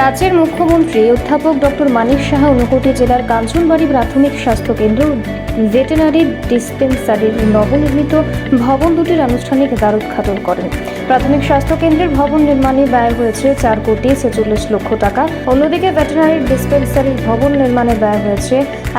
রাজ্যের মুখ্যমন্ত্রী অধ্যাপক ডক্টর মানিক সাহা ঊনকোটি জেলার কাঞ্চনবাড়ি প্রাথমিক স্বাস্থ্য কেন্দ্র ভেটেনারি ডিসপেন্সারির নবনির্মিত ভবন দুটির আনুষ্ঠানিক দ্বারোদ্ঘাটন করেন। প্রাথমিক স্বাস্থ্য কেন্দ্রের ভবন নির্মাণে ব্যয় হয়েছে চার কোটি ছেচল্লিশ লক্ষ টাকা। অন্যদিকে ভেটেনারি ডিসপেন্সারির ভবন নির্মাণে ব্যয় হয়েছে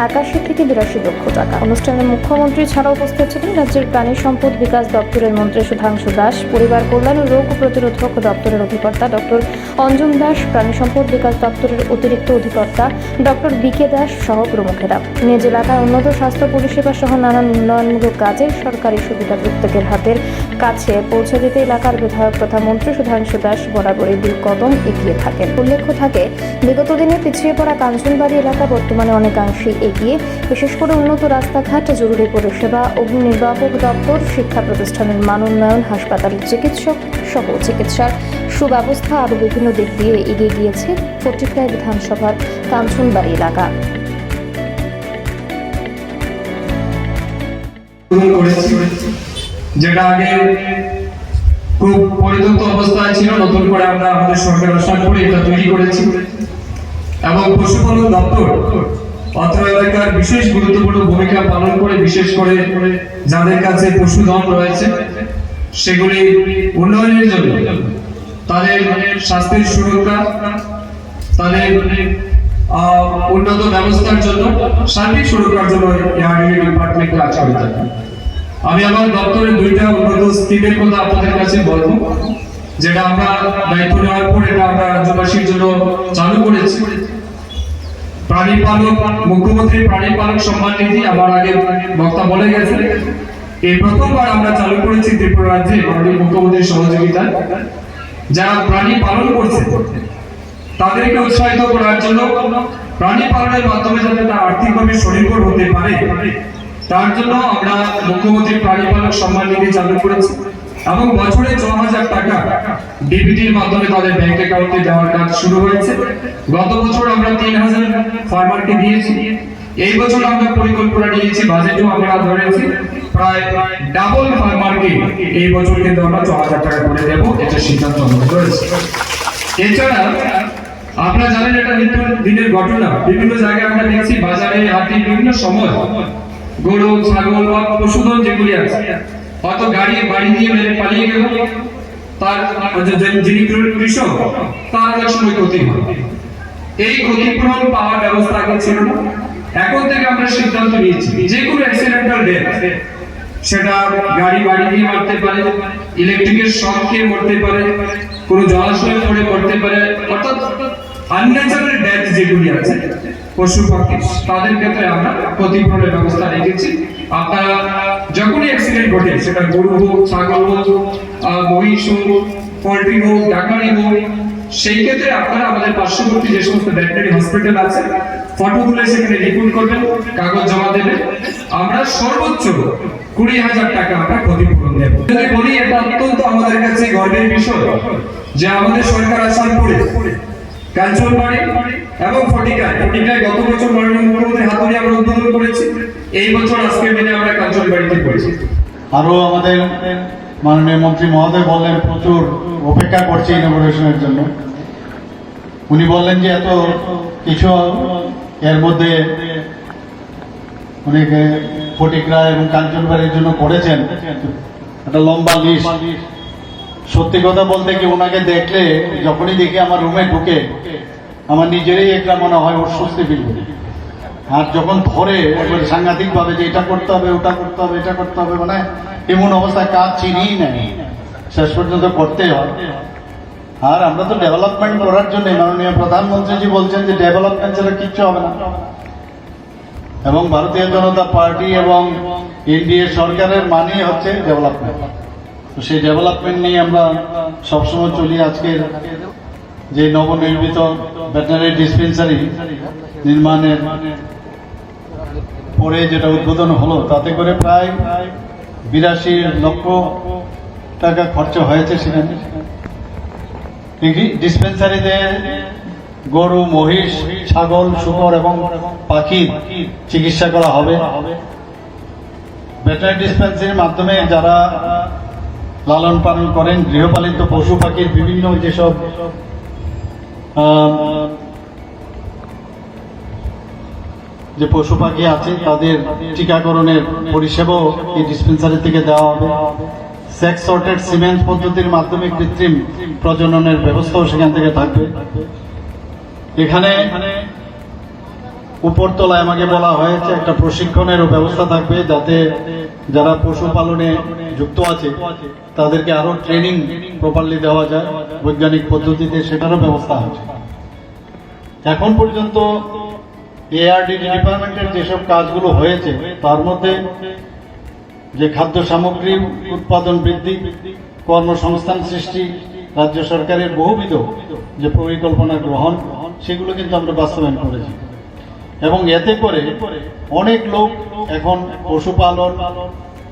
একাশি থেকে বিরাশি লক্ষ টাকা। অনুষ্ঠানে মুখ্যমন্ত্রী ছাড়া উপস্থিত ছিলেন রাজ্যের প্রাণী সম্পদ বিকাশ দপ্তরের মন্ত্রী সুধাংশু দাস, পরিবার কল্যাণ ও রোগ প্রতিরোধক দপ্তরের অধিকর্তা ডক্টর অঞ্জন দাস, প্রাণী সম্পদ বিকাশ দপ্তরের অতিরিক্ত অধিকর্তা ডক্টর বিকে দাস সহ প্রমুখেরা। নিজ এলাকায় উন্নত স্বাস্থ্য পরিষেবা সহ নানান উন্নয়নমূলক কাজে সরকারি সুবিধা প্রত্যেকের হাতের কাছে পৌঁছে দিতে এলাকার বিধায়ক তথা মন্ত্রী সুধাংশু দাস বরাবরই দুই কদম এগিয়ে থাকেন। উল্লেখ্য থাকে, বিগত দিনে পিছিয়ে পড়া কাঞ্চনবাড়ি এলাকা বর্তমানে অনেকাংশেই এগিয়ে, বিশেষ করে উন্নত রাস্তাঘাট, জরুরি পরিষেবা, অগ্নিনির্বাপক দপ্তর, শিক্ষা প্রতিষ্ঠানের মান উন্নয়ন, হাসপাতালের চিকিৎসক সহ চিকিৎসার সুব্যবস্থা আরও বিভিন্ন দিক দিয়ে এগিয়ে গিয়েছে ফটিকরায় বিধানসভার কাঞ্চনবাড়ি এলাকা। যেটা আগে খুব পরিত্যক্ত অবস্থায় ছিল, নতুন করে আমরা আমাদের সরকার আসার পরে এটা তৈরি করেছি। এবং পশুপালন দপ্তর অত্র এলাকার বিশেষ গুরুত্বপূর্ণ ভূমিকা পালন করে, বিশেষ করে যাদের কাছে পশুধন রয়েছে, সেগুলি উন্নয়নের জন্য তাদের স্বাস্থ্যের সুরক্ষা, তাদের উন্নত ব্যবস্থার জন্য সার্বিক সুরক্ষার জন্য ডিপার্টমেন্ট কাজ করে থাকে আমি আমার দপ্তরের দুইটা উন্নত স্কিমের কথা আপনাদের কাছে বলব, যেটা আমরা দায়িত্ব নেওয়ার পর এটা আমরা রাজ্যবাসীর জন্য চালু করেছি। প্রাণী পালক, মুখ্যমন্ত্রী প্রাণী পালক সম্মান নিধি, আমার আগে বক্তা বলে গেছে এই প্রথমবার আমরা চালু করেছি ত্রিপুরা রাজ্যে মাননীয় মুখ্যমন্ত্রীর সহযোগিতায়। যারা প্রাণী পালন করছে, তাদেরকে উৎসাহিত করার জন্য প্রাণী পালনের মাধ্যমে যাতে তারা আর্থিকভাবে স্বনির্ভর হতে পারে, তার জন্য আমরা মুখ্যমন্ত্রী প্রাণী পালক সম্মান নিধি চালু করেছি এবং বছরে ছ হাজার টাকা ডিবিটির মাধ্যমে তাদের ব্যাংক অ্যাকাউন্টে দেওয়ার কাজ শুরু হয়েছে। গত বছর আমরা তিন হাজার ফার্মারকে দিয়েছি। এই বছর আমরা পরিকল্পনা নিয়েছি বাজেটও আমরা ধরেছি, প্রায় ডাবল ফার্মারকে এই বছর কিন্তু আমরা ছ হাজার টাকা করে দেবো, এটা সিদ্ধান্ত আমাদের রয়েছে। এছাড়া, আপনারা জানেন এটা নিত্য দিনের ঘটনা, বিভিন্ন জায়গায় আমরা দেখছি, বাজারে হাটে বিভিন্ন সময় গরু, ছাগল বা পশুধন যেগুলি আছে, হয়তো গাড়ি, বাড়ি দিয়ে মেরে পালিয়ে গেল, তার যিনি কৃষক, তার অনেক সময় ক্ষতি হয়। এই ক্ষতিপূরণ পাওয়ার ব্যবস্থা আগে ছিল না। এখন থেকে আমরা সিদ্ধান্ত নিয়েছি যে কোনো অ্যাক্সিডেন্টাল ডেথ সেটা গাড়ি বাড়ি দিয়ে মারতে পারে ইলেকট্রিকের শক খেয়ে মরতে পারে, কোনো জলাশয়ে পড়ে মরতে পারে, অর্থাৎ আনন্যাচারাল ডেথ যেগুলি আছে পশু পাখি তাদের ক্ষেত্রে আমরা ক্ষতিপূরণের ব্যবস্থা রেখেছি। আপনারা যখনই অ্যাক্সিডেন্ট ঘটে, সেটা গরু হোক, ছাগল হোক মহিষ হোক, পোল্ট্রি হোক ডাকারি হোক সেই ক্ষেত্রে আপনারা আমাদের পার্শ্ববর্তী যে সমস্ত ভেটেনারি হসপিটাল আছে ফটো তুলে সেখানে রিপোর্ট করবেন, কাগজ জমা দেবেন। আমরা সর্বোচ্চ কুড়ি হাজার টাকা আমরা ক্ষতিপূরণ দেব। যদি বলি, এটা অত্যন্ত আমাদের কাছে গর্বের বিষয় যে আমাদের সরকার আসার পরে কাঞ্চনবাড়ি এবং ফটিকায় ফটিকায় গত বছর মাননীয় মুখ্যমন্ত্রী হাতুড়ি আমরা উদ্বোধন করেছি। এই বছর আজকের দিনে আমরা কাঞ্চনবাড়িতে করেছি আরও আমাদের মাননীয় মন্ত্রী মহোদয় বললেন, প্রচুর অপেক্ষা করছে ইনোভেশনের জন্য। উনি বললেন যে, এত কিছু এর মধ্যে অনেকে ফটিকরা এবং কাঞ্চনবাড়ির জন্য করেছেন। একটা লম্বা লিস্ট সত্যি কথা বলতে কি, ওনাকে দেখলে যখনই দেখি আমার রুমে ঢুকে, আমার নিজেরই একটা মনে হয় অস্বস্তি ফিল করি। আর যখন ধরে একবারে সাংঘাতিক ভাবে যে, এটা করতে হবে, ওটা করতে হবে, এটা করতে হবে মানে এমন অবস্থায় কাজ চিনি নেই? শেষ পর্যন্ত করতে হয়। আর আমরা তো ডেভেলপমেন্ট করার জন্য মাননীয় প্রধানমন্ত্রীজি বলছেন যে ডেভেলপমেন্ট ছাড়া কিচ্ছু হবে না। এবং ভারতীয় জনতা পার্টি এবং এনডিএ সরকারের মানেই হচ্ছে ডেভেলপমেন্ট তো সেই ডেভেলপমেন্ট নিয়ে আমরা সবসময় চলি আজকের যে নবনির্মিত ভেটেনারি ডিসপেন্সারি নির্মাণের পরে যেটা উদ্বোধন হলো, তাতে করে প্রায় বিরাশি লক্ষ টাকা খরচ হয়েছে সেখানে। ডিসপেন্সারিতে গরু, মহিষ, ছাগল, শুকর এবং পাখির চিকিৎসা করা হবে। ভেটেনারি ডিসপেন্সারির মাধ্যমে যারা লালন পালন করেন, গৃহপালিত পশু পাখির বিভিন্ন যেসব যে পশু পাখি আছে, তাদের টিকাকরণের পরিষেবাও এই ডিসপেন্সারি থেকে দেওয়া হবে। সেক্স সর্টেড সিমেন্ট পদ্ধতির মাধ্যমে কৃত্রিম প্রজননের ব্যবস্থাও সেখান থেকে থাকবে। এখানে উপরতলায় আমাকে বলা হয়েছে, একটা প্রশিক্ষণেরও ব্যবস্থা থাকবে যাতে যারা পশুপালনে যুক্ত আছে, তাদেরকে আরও ট্রেনিং প্রপারলি দেওয়া যায়। বৈজ্ঞানিক পদ্ধতিতে সেটারও ব্যবস্থা আছে। এখন পর্যন্ত এআরডি ডিপার্টমেন্টের যেসব কাজগুলো হয়েছে, তার মধ্যে যে খাদ্য সামগ্রী উৎপাদন বৃদ্ধি, কর্মসংস্থান সৃষ্টি, রাজ্য সরকারের বহুবিধ যে পরিকল্পনা গ্রহণ, সেগুলো কিন্তু আমরা বাস্তবায়ন করেছি। এবং এতে করে অনেক লোক এখন পশুপালন,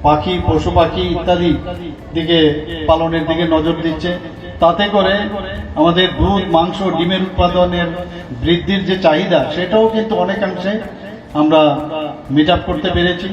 পাখি, পশু পাখি ইত্যাদি দিকে, পালনের দিকে নজর দিচ্ছে। তাতে করে আমাদের দুধ, মাংস, ডিমের উৎপাদনের বৃদ্ধির যে চাহিদা, সেটাও কিন্তু অনেকাংশে আমরা মিট করতে পেরেছি।